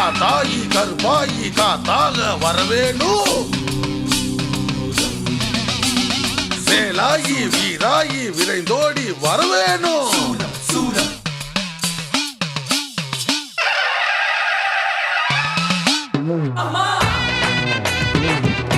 கா ತಾಯಿ ಗರ್ಭಾಯಿ ತಾಗ ವರವೇನು வேலாயி வீராயி விரைந்தோடி வரவேணோ. அம்மா.